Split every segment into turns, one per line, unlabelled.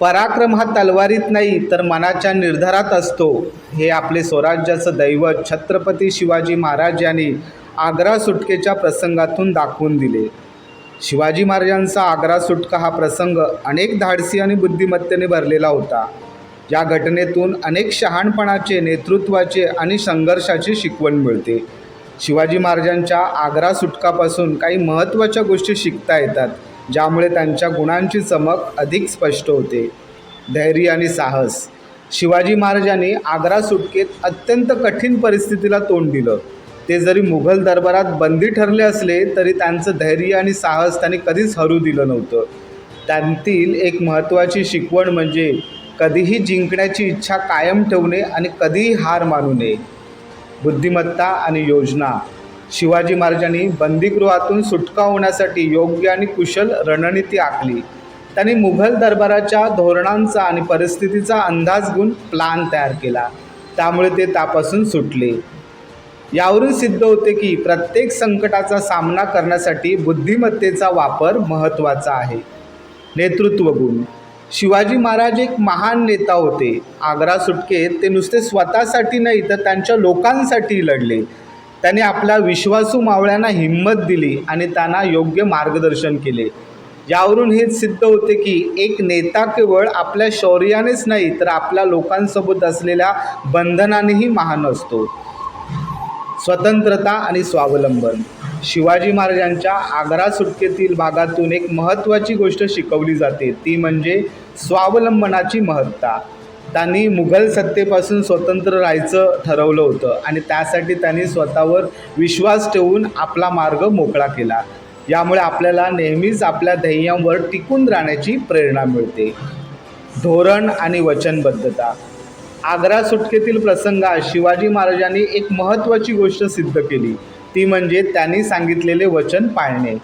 पराक्रम हा तलवारीत नाही तर मनाच्या निर्धारात असतो. हे आपले स्वराज्याचं दैवत छत्रपती शिवाजी महाराज यांनी आग्रा सुटकेच्या प्रसंगातून दाखवून दिले. शिवाजी महाराजांचा आग्रा सुटका हा प्रसंग अनेक धाडसी आणि बुद्धिमत्तेने भरलेला होता. या घटनेतून अनेक शहाणपणाचे नेतृत्वाचे आणि संघर्षाची शिकवण मिळते. शिवाजी महाराजांच्या आग्रा सुटकापासून काही महत्त्वाच्या गोष्टी शिकता येतात. ज्यामुळे त्यांच्या गुणांची चमक अधिक स्पष्ट होते. धैर्य आणि साहस. शिवाजी महाराजांनी आग्रा सुटकेत अत्यंत कठीण परिस्थितीला तोंड दिलं. ते जरी मुघल दरबारात बंदी ठरले असले तरी त्यांचं धैर्य आणि साहस त्यांनी कधीच हरू दिलं नव्हतं. त्यांतील एक महत्त्वाची शिकवण म्हणजे कधीही जिंकण्याची इच्छा कायम ठेवणे आणि कधीही हार मानू नये. बुद्धिमत्ता आणि योजना. शिवाजी महाराजांनी बंदीगृहातून सुटका होण्यासाठी योग्य आणि कुशल रणनीती आखली. त्यांनी मुघल दरबाराच्या धोरणांचा आणि परिस्थितीचा अंदाज घेऊन प्लान तयार केला. त्यामुळे ते त्यापासून सुटले. यावरून सिद्ध होते की प्रत्येक संकटाचा सामना करण्यासाठी बुद्धिमत्तेचा वापर महत्त्वाचा आहे. नेतृत्व गुण. शिवाजी महाराज एक महान नेता होते. आग्रा सुटकेत ते नुसते स्वतःसाठी नाही तर त्यांच्या लोकांसाठी लढले. त्यांनी आपल्या विश्वासू मावळ्यांना हिंमत दिली आणि त्यांना योग्य मार्गदर्शन केले. यावरून हेच सिद्ध होते की एक नेता केवळ आपल्या शौर्यानेच नाही तर आपल्या लोकांसोबत असलेल्या बंधनानेही महान असतो. स्वतंत्रता आणि स्वावलंबन. शिवाजी महाराजांच्या आग्रा सुटकेतील भागातून एक महत्त्वाची गोष्ट शिकवली जाते ती म्हणजे स्वावलंबनाची महत्ता. त्यांनी मुघल सत्तेपासून स्वतंत्र राहायचं ठरवलं होतं आणि त्यासाठी त्यांनी स्वतःवर विश्वास ठेवून आपला मार्ग मोकळा केला. यामुळे आपल्याला नेहमीच आपल्या ध्येयांवर टिकून राहण्याची प्रेरणा मिळते. धोरण आणि वचनबद्धता. आग्रा सुटकेतील प्रसंगात शिवाजी महाराजांनी एक महत्त्वाची गोष्ट सिद्ध केली. ती म्हणजे त्यांनी सांगितलेले वचन पाळणे.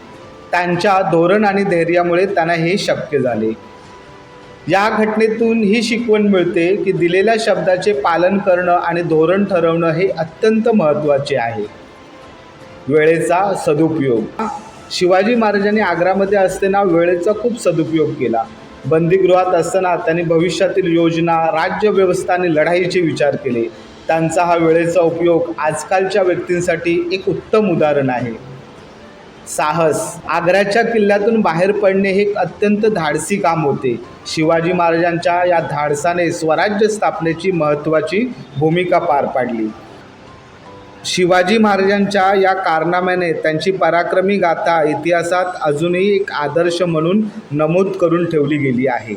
त्यांच्या धोरण आणि धैर्यामुळे त्यांना हे शक्य झाले. या घटनेतून ही शिकवण मिळते की दिलेल्या शब्दाचे पालन करणं आणि धोरण ठरवणं हे अत्यंत महत्त्वाचे आहे. वेळेचा सदुपयोग. शिवाजी महाराजांनी आग्रामध्ये असताना वेळेचा खूप सदुपयोग केला. बंदीगृहात असताना त्यांनी भविष्यातील योजना राज्यव्यवस्था आणि लढाईचे विचार केले. त्यांचा हा वेळेचा उपयोग आजकालच्या व्यक्तींसाठी एक उत्तम उदाहरण आहे. साहस. आग्र्याच्या किल्ल्यातून बाहेर पडणे हे एक अत्यंत धाडसी काम होते. शिवाजी महाराजांच्या या धाडसाने स्वराज्य स्थापनेची महत्त्वाची भूमिका पार पाडली. शिवाजी महाराजांच्या या कारनाम्याने त्यांची पराक्रमी गाथा इतिहासात अजूनही एक आदर्श म्हणून नमूद करून ठेवली गेली आहे.